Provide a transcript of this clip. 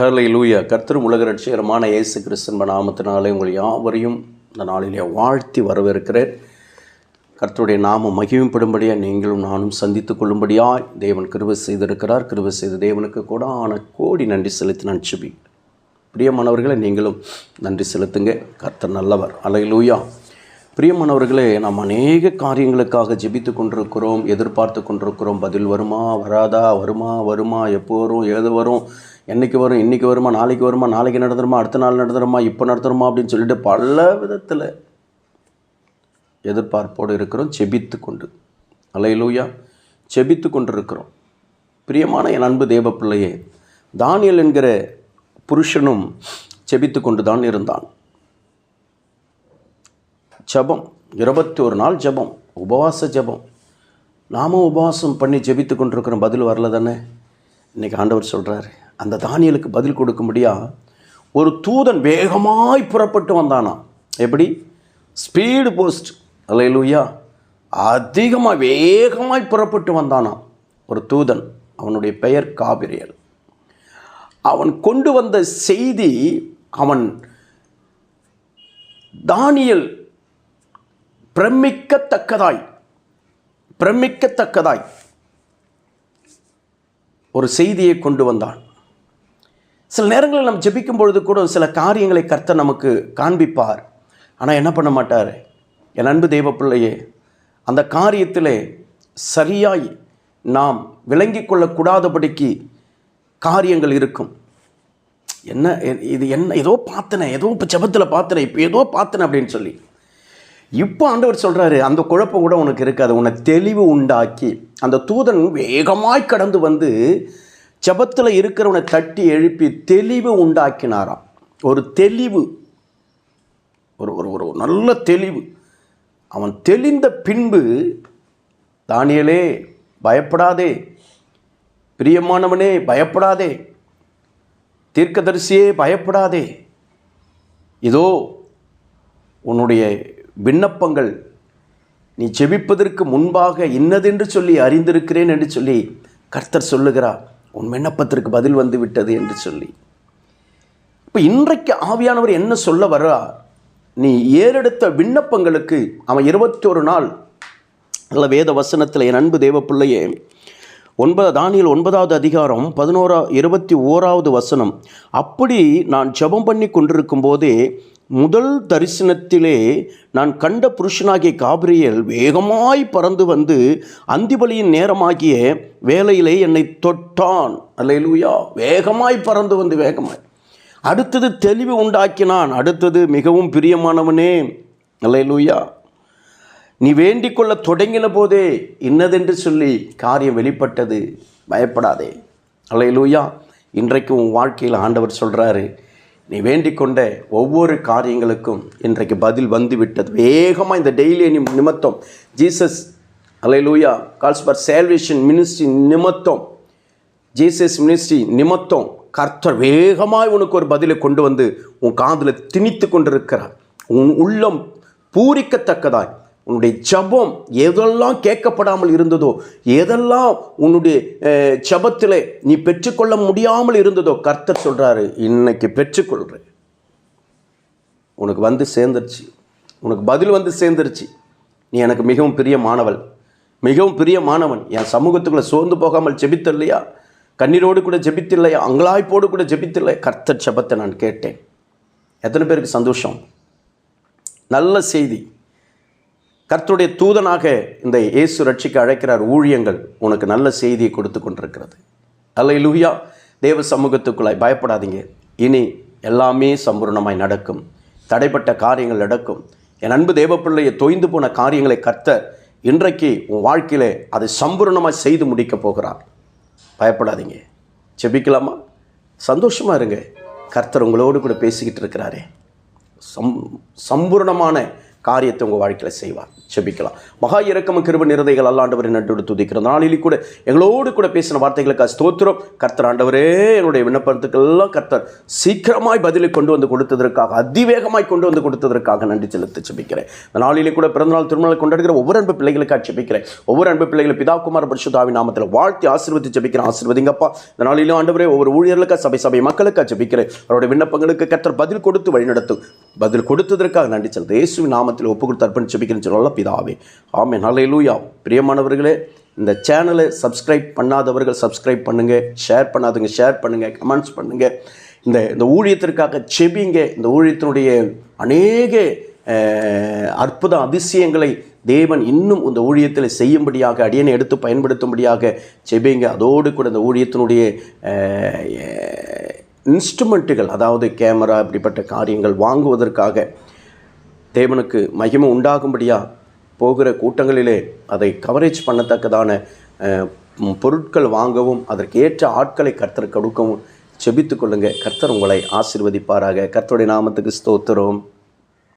ஹலை லூயா கர்த்தரும் உலக ரட்சிகரமான இயேசு கிறிஸ்தன்ப நாமத்தினாலே உங்கள் யாவரையும் இந்த நாளிலே வாழ்த்தி வரவேற்கிறேன். கர்த்தருடைய நாமம் மகிமைப்படும்படியாக நீங்களும் நானும் சந்தித்து கொள்ளும்படியாய் தேவன் கிருபை செய்திருக்கிறார். கிருபை செய்த தேவனுக்கு கூட ஆன கோடி நன்றி செலுத்தி நான் சுபி பிரியமானவர்களை நீங்களும் நன்றி செலுத்துங்க. கர்த்தர் நல்லவர். அலை லூயா பிரியமானவர்களே நாம் அநேக காரியங்களுக்காக ஜெபித்து கொண்டிருக்கிறோம் எதிர்பார்த்து கொண்டிருக்கிறோம். பதில் வருமா வராதா வருமா வருமா எப்போ வரும் ஏது வரும் என்னைக்கு வரும் இன்னைக்கு வருமா நாளைக்கு வருமா நாளைக்கு நடந்துருமா அடுத்த நாள் நடந்துருமா இப்போ நடத்துகிறோமா அப்படின்னு சொல்லிட்டு பல விதத்தில் எதிர்பார்ப்போடு இருக்கிறோம் செபித்து கொண்டு. அலையிலூயா. செபித்து கொண்டிருக்கிறோம். பிரியமான என் அன்பு தேவ பிள்ளையே தானியல் என்கிற புருஷனும் செபித்து கொண்டு தான் இருந்தான். ஜெபம் இருபத்தி ஒரு நாள் ஜெபம் உபவாச ஜெபம். நாமும் உபவாசம் பண்ணி ஜெபித்து கொண்டிருக்கிறோம் பதில் வரல தானே? இன்றைக்கி ஆண்டவர் சொல்கிறாரு அந்த தானியலுக்கு பதில் கொடுக்கும்படியா ஒரு தூதன் வேகமாய் புறப்பட்டு வந்தானா எப்படி? ஸ்பீடு போஸ்ட் அல்லையிலூயா அதிகமாக வேகமாய் புறப்பட்டு வந்தானாம் ஒரு தூதன் அவனுடைய பெயர் காபிரியல். அவன் கொண்டு வந்த செய்தி அவன் தானியல் பிரமிக்கத்தக்கதாய் பிரமிக்கத்தக்கதாய் ஒரு செய்தியை கொண்டு வந்தான். சில நேரங்களில் நம்ம ஜெபிக்கும் பொழுது கூட சில காரியங்களை கர்த்தர் நமக்கு காண்பிப்பார். ஆனால் என்ன பண்ண மாட்டார்? என் அன்பு தெய்வ பிள்ளையே அந்த காரியத்தில் சரியாய் நாம் விளங்கி கொள்ளக்கூடாதபடிக்கு காரியங்கள் இருக்கும். என்ன இது என்ன ஏதோ பார்த்தனே ஏதோ இப்போ ஜபத்தில் பார்த்தனே இப்போ ஏதோ பார்த்தனே அப்படின்னு சொல்லி. இப்போ ஆண்டவர் சொல்கிறாரு அந்த குழப்பம் கூட உனக்கு இருக்காது. உன்னை தெளிவு உண்டாக்கி அந்த தூதன் வேகமாய் கடந்து வந்து ஜபத்தில் இருக்கிறவனை தட்டி எழுப்பி தெளிவு உண்டாக்கினாராம். ஒரு தெளிவு. ஒரு ஒரு ஒரு நல்ல தெளிவு. அவன் தெளிந்த பின்பு தானியலே பயப்படாதே. பிரியமானவனே பயப்படாதே. தீர்க்கதரிசியே பயப்படாதே. இதோ உன்னுடைய விண்ணப்பங்கள். நீ ஜெபிப்பதற்கு முன்பாக இன்னதென்று சொல்லி அறிந்திருக்கிறேன் என்று சொல்லி கர்த்தர் சொல்லுகிறார். உன் விண்ணப்பத்திற்கு பதில் வந்து விட்டது என்று சொல்லி. இப்போ இன்றைக்கு ஆவியானவர் என்ன சொல்ல வர்றா நீ ஏறெடுத்த விண்ணப்பங்களுக்கு அவன் இருபத்தொரு நாள் அல்ல வேத வசனத்தில் என் அன்பு தேவ பிள்ளையே ஒன்பது தானியல் ஒன்பதாவது அதிகாரம் பதினோரா இருபத்தி ஓராவது வசனம். அப்படி நான் ஜெபம் பண்ணி கொண்டிருக்கும் போதே முதல் தரிசனத்திலே நான் கண்ட புருஷனாகிய காபிரியல் வேகமாய் பறந்து வந்து அந்திபலியின் நேரமாகிய வேலையிலே என்னை தொட்டான். அல்லையிலூயா வேகமாய் பறந்து வந்து வேகமாய். அடுத்தது தெளிவு உண்டாக்கினான். அடுத்தது மிகவும் பிரியமானவனே. அல்லையிலூயா நீ வேண்டிக் கொள்ள தொடங்கின போதே இன்னதென்று சொல்லி காரியம் வெளிப்பட்டது. பயப்படாதே. அல்லையிலூயா இன்றைக்கு உன் வாழ்க்கையில் ஆண்டவர் சொல்கிறாரு நீ வேண்டிக் கொண்ட ஒவ்வொரு காரியங்களுக்கும் இன்றைக்கு பதில் வந்து விட்டது வேகமாக இந்த டெய்லி நிமித்தம் Jesus hallelujah calls for salvation ministry நிமித்தம் ஜீசஸ் மினிஸ்ட்ரி நிமித்தம் கர்த்தர் வேகமாக உனக்கு ஒரு பதிலை கொண்டு வந்து உன் காதில் திணித்து கொண்டிருக்கிறார். உன் உள்ளம் பூரிக்கத்தக்கதாய். உன்னுடைய ஜபம் எதெல்லாம் கேட்கப்படாமல் இருந்ததோ எதெல்லாம் உன்னுடைய ஜபத்தில் நீ பெற்றுக்கொள்ள முடியாமல் இருந்ததோ கர்த்தர் சொல்கிறாரு இன்னைக்கு பெற்றுக்கொள்கிறேன் உனக்கு வந்து சேர்ந்துருச்சு. உனக்கு பதில் வந்து சேர்ந்துருச்சு. நீ எனக்கு மிகவும் பெரிய மாணவள் மிகவும் பிரிய மாணவன் என் சமூகத்துக்குள்ளே சோர்ந்து போகாமல் ஜெபித்தில்லையா? கண்ணீரோடு கூட ஜெபித்தில்லையா? அங்கலாய்ப்போடு கூட ஜெபித்தில்லை கர்த்தர் ஜபத்தை நான் கேட்டேன். எத்தனை பேருக்கு சந்தோஷம்? நல்ல செய்தி. கர்த்தருடைய தூதனாக இந்த இயேசு ரட்சிக்க அழைக்கிறார் ஊழியங்கள் உனக்கு நல்ல செய்தியை கொடுத்து கொண்டிருக்கிறது. அல்ல லூயா தேவ சமூகத்துக்குள்ளாய் பயப்படாதீங்க. இனி எல்லாமே சம்பூர்ணமாய் நடக்கும். தடைப்பட்ட காரியங்கள் நடக்கும். என் அன்பு தேவப்பிள்ளையை தொய்ந்து போன காரியங்களை கர்த்தர் இன்றைக்கு உன் வாழ்க்கையில் அதை சம்பூர்ணமாக செய்து முடிக்கப் போகிறார். பயப்படாதீங்க. செபிக்கலாமா சந்தோஷமாக இருங்க. கர்த்தர் உங்களோடு கூட பேசிக்கிட்டு இருக்கிறாரே. சம் சம்பூர்ணமான காரியத்தை உங்கள் வாழ்க்கையில் செய்வார். செபிக்கலாம். மகா இறக்கம கிருப நிறதைகள் அல்லாண்டவரை நட்டு துதிக்கிற நாளிலே கூட எங்களோடு கூட பேசின வார்த்தைகளுக்கு ஸ்தோத்திரம். கர்த்தர் ஆண்டவரே என்னுடைய விண்ணப்பத்துக்கெல்லாம் கர்த்தர் சீக்கிரமாய் பதிலை கொண்டு வந்து கொடுத்ததற்காக அதிவேகமாய் கொண்டு வந்து கொடுத்ததற்காக நன்றி செலுத்தி செபிக்கிறேன். இந்த நாளிலே கூட பிறந்தநாள் திருமணம் கொண்டாடுகிற ஒவ்வொரு அன்பு பிள்ளைகளுக்காக செபிக்கிறேன். ஒவ்வொரு அன்பு பிள்ளைகளை பிதாகுமார் பரிசுத்தாவி நாமத்தில் வாழ்த்தி ஆசீர்வதி செபிக்கிறேன். ஆசீர்வதிங்கப்பா. இந்த நாளிலும் ஆண்டவரே ஒவ்வொரு ஊழியர்களுக்காக சபை சபை மக்களுக்காக செபிக்கிறேன். அவருடைய விண்ணப்பங்களுக்கு கர்த்தர் பதில் கொடுத்து வழிநடத்தும். பதில் கொடுத்ததற்காக நன்றி செலுத்த இயேசு நாமத்தில் ஒப்பு கொடுத்து அர்ப்பணி ஜெபிக்கிறேன் சொல்ல பிதாவே. ஆமே நல்ல பிரியமானவர்களே இந்த சேனலை சப்ஸ்கிரைப் பண்ணாதவர்கள் சப்ஸ்கிரைப் பண்ணுங்கள் ஷேர் பண்ணாதவங்க ஷேர் பண்ணுங்கள் கமெண்ட்ஸ் பண்ணுங்கள் இந்த இந்த ஊழியத்திற்காக செபிங்க இந்த ஊழியத்தினுடைய அநேக அற்புத அதிசயங்களை தேவன் இன்னும் இந்த ஊழியத்தில் செய்யும்படியாக அடியனை எடுத்து பயன்படுத்தும்படியாக செபிங்க அதோடு கூட இந்த ஊழியத்தினுடைய இன்ஸ்ட்ருமெண்ட்டுகள் அதாவது கேமரா இப்படிப்பட்ட காரியங்கள் வாங்குவதற்காக தேவனுக்கு மகிமை உண்டாகும்படியாக போகிற கூட்டங்களிலே அதை கவரேஜ் பண்ணத்தக்கதான பொருட்கள் வாங்கவும் அதற்கு ஏற்ற ஆட்களை கர்த்தர் கொடுக்கவும் செபித்துக்கொள்ளுங்க கர்த்தர் உங்களை ஆசிர்வதிப்பாராக. கர்த்தருடைய நாமத்துக்கு ஸ்தோத்திரம்.